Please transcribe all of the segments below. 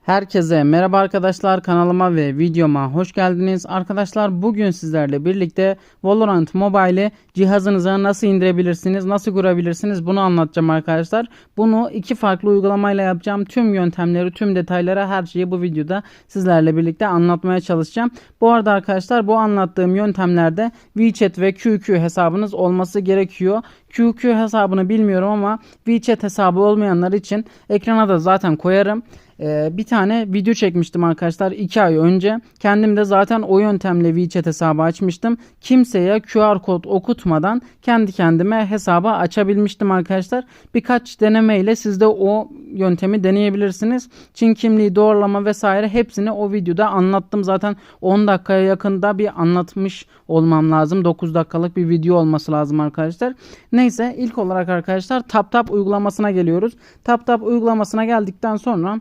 Herkese merhaba arkadaşlar kanalıma ve videoma hoş geldiniz. Arkadaşlar bugün sizlerle birlikte Valorant Mobile'i cihazınıza nasıl indirebilirsiniz, nasıl kurabilirsiniz bunu anlatacağım arkadaşlar. Bunu iki farklı uygulamayla yapacağım. Tüm yöntemleri, tüm detayları her şeyi bu videoda sizlerle birlikte anlatmaya çalışacağım. Bu arada arkadaşlar bu anlattığım yöntemlerde WeChat ve QQ hesabınız olması gerekiyor. QQ hesabını bilmiyorum ama WeChat hesabı olmayanlar için ekrana da zaten koyarım. Ee, bir tane video çekmiştim arkadaşlar 2 ay önce. Kendim de zaten o yöntemle WeChat hesabı açmıştım. Kimseye QR kod okutmadan kendi kendime hesabı açabilmiştim arkadaşlar. Birkaç denemeyle siz de o yöntemi deneyebilirsiniz. Çin kimliği doğrulama vesaire hepsini o videoda anlattım. Zaten 10 dakikaya yakında bir anlatmış olmam lazım. 9 dakikalık bir video olması lazım arkadaşlar. Neyse ilk olarak arkadaşlar TapTap uygulamasına geliyoruz. TapTap uygulamasına geldikten sonra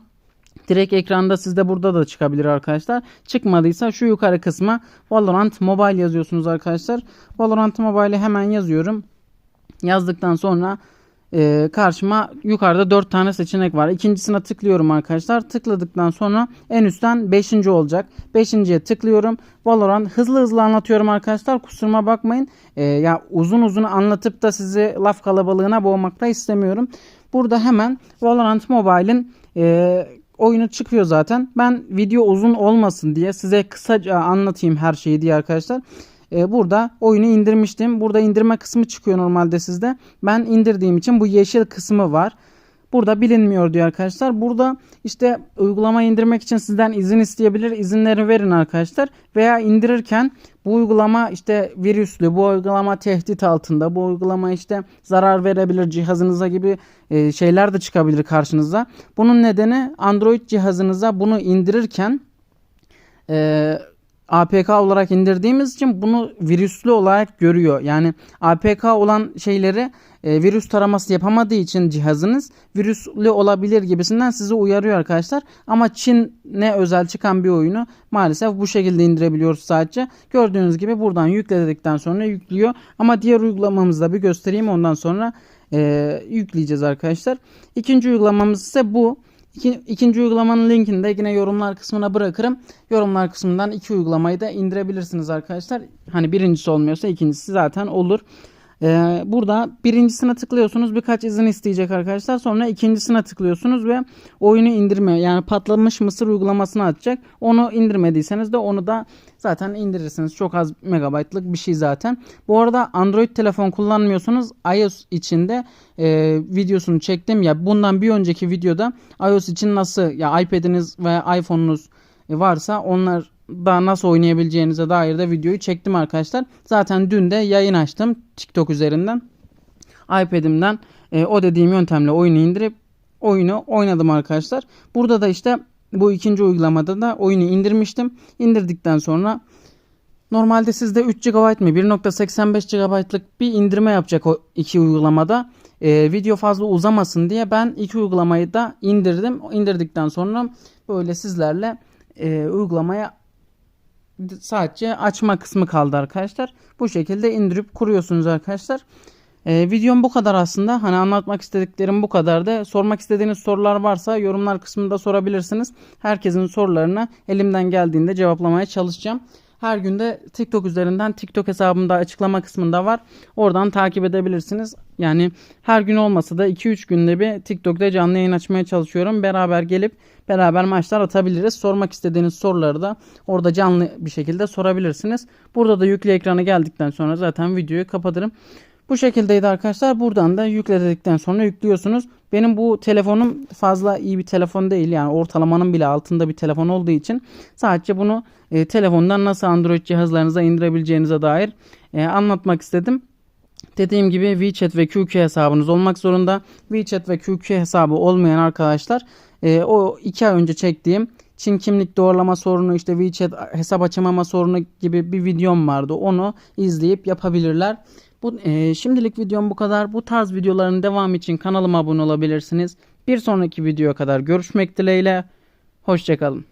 Direkt ekranda sizde burada da çıkabilir arkadaşlar. Çıkmadıysa şu yukarı kısma Valorant Mobile yazıyorsunuz arkadaşlar. Valorant Mobile'i hemen yazıyorum. Yazdıktan sonra e, karşıma yukarıda 4 tane seçenek var. İkincisine tıklıyorum arkadaşlar. Tıkladıktan sonra en üstten 5. olacak. 5.ye tıklıyorum. Valorant hızlı hızlı anlatıyorum arkadaşlar. Kusuruma bakmayın. E, ya uzun uzun anlatıp da sizi laf kalabalığına boğmak da istemiyorum. Burada hemen Valorant Mobile'in e, oyunu çıkıyor zaten. Ben video uzun olmasın diye size kısaca anlatayım her şeyi diye arkadaşlar. Ee, burada oyunu indirmiştim. Burada indirme kısmı çıkıyor normalde sizde. Ben indirdiğim için bu yeşil kısmı var. Burada bilinmiyor diyor arkadaşlar. Burada işte uygulama indirmek için sizden izin isteyebilir. İzinleri verin arkadaşlar. Veya indirirken bu uygulama işte virüslü, bu uygulama tehdit altında, bu uygulama işte zarar verebilir cihazınıza gibi e, şeyler de çıkabilir karşınıza. Bunun nedeni Android cihazınıza bunu indirirken e, APK olarak indirdiğimiz için bunu virüslü olarak görüyor. Yani APK olan şeyleri e, virüs taraması yapamadığı için cihazınız virüslü olabilir gibisinden sizi uyarıyor arkadaşlar. Ama Çin'e özel çıkan bir oyunu maalesef bu şekilde indirebiliyoruz sadece. Gördüğünüz gibi buradan yükledikten sonra yüklüyor. Ama diğer uygulamamızda bir göstereyim ondan sonra e, yükleyeceğiz arkadaşlar. İkinci uygulamamız ise bu. İki, ikinci uygulamanın linkini de yine yorumlar kısmına bırakırım. Yorumlar kısmından iki uygulamayı da indirebilirsiniz arkadaşlar. Hani birincisi olmuyorsa ikincisi zaten olur. Ee, burada birincisine tıklıyorsunuz birkaç izin isteyecek arkadaşlar. Sonra ikincisine tıklıyorsunuz ve oyunu indirme yani patlamış mısır uygulamasını açacak. Onu indirmediyseniz de onu da zaten indirirsiniz. Çok az megabaytlık bir şey zaten. Bu arada Android telefon kullanmıyorsunuz. iOS içinde e, videosunu çektim ya bundan bir önceki videoda iOS için nasıl ya iPad'iniz ve iPhone'unuz varsa onlar da nasıl oynayabileceğinize dair de videoyu çektim arkadaşlar. Zaten dün de yayın açtım TikTok üzerinden. iPad'imden e, o dediğim yöntemle oyunu indirip oyunu oynadım arkadaşlar. Burada da işte bu ikinci uygulamada da oyunu indirmiştim. İndirdikten sonra normalde sizde 3 GB mi 1.85 GB'lık bir indirme yapacak o iki uygulamada. E, video fazla uzamasın diye ben iki uygulamayı da indirdim. İndirdikten sonra böyle sizlerle e, uygulamaya sadece açma kısmı kaldı arkadaşlar. Bu şekilde indirip kuruyorsunuz arkadaşlar. Ee, videom bu kadar aslında. Hani anlatmak istediklerim bu kadardı. Sormak istediğiniz sorular varsa yorumlar kısmında sorabilirsiniz. Herkesin sorularını elimden geldiğinde cevaplamaya çalışacağım. Her günde TikTok üzerinden TikTok hesabımda açıklama kısmında var. Oradan takip edebilirsiniz. Yani her gün olmasa da 2-3 günde bir TikTok'ta canlı yayın açmaya çalışıyorum. Beraber gelip beraber maçlar atabiliriz. Sormak istediğiniz soruları da orada canlı bir şekilde sorabilirsiniz. Burada da yüklü ekranı geldikten sonra zaten videoyu kapatırım. Bu şekildeydi arkadaşlar. Buradan da yükledikten sonra yüklüyorsunuz. Benim bu telefonum fazla iyi bir telefon değil. Yani ortalamanın bile altında bir telefon olduğu için sadece bunu e, telefondan nasıl Android cihazlarınıza indirebileceğinize dair e, anlatmak istedim. Dediğim gibi WeChat ve QQ hesabınız olmak zorunda. WeChat ve QQ hesabı olmayan arkadaşlar e, o iki ay önce çektiğim Çin kimlik doğrulama sorunu işte WeChat hesap açamama sorunu gibi bir videom vardı. Onu izleyip yapabilirler. Bu e, şimdilik videom bu kadar. Bu tarz videoların devamı için kanalıma abone olabilirsiniz. Bir sonraki videoya kadar görüşmek dileğiyle. Hoşçakalın.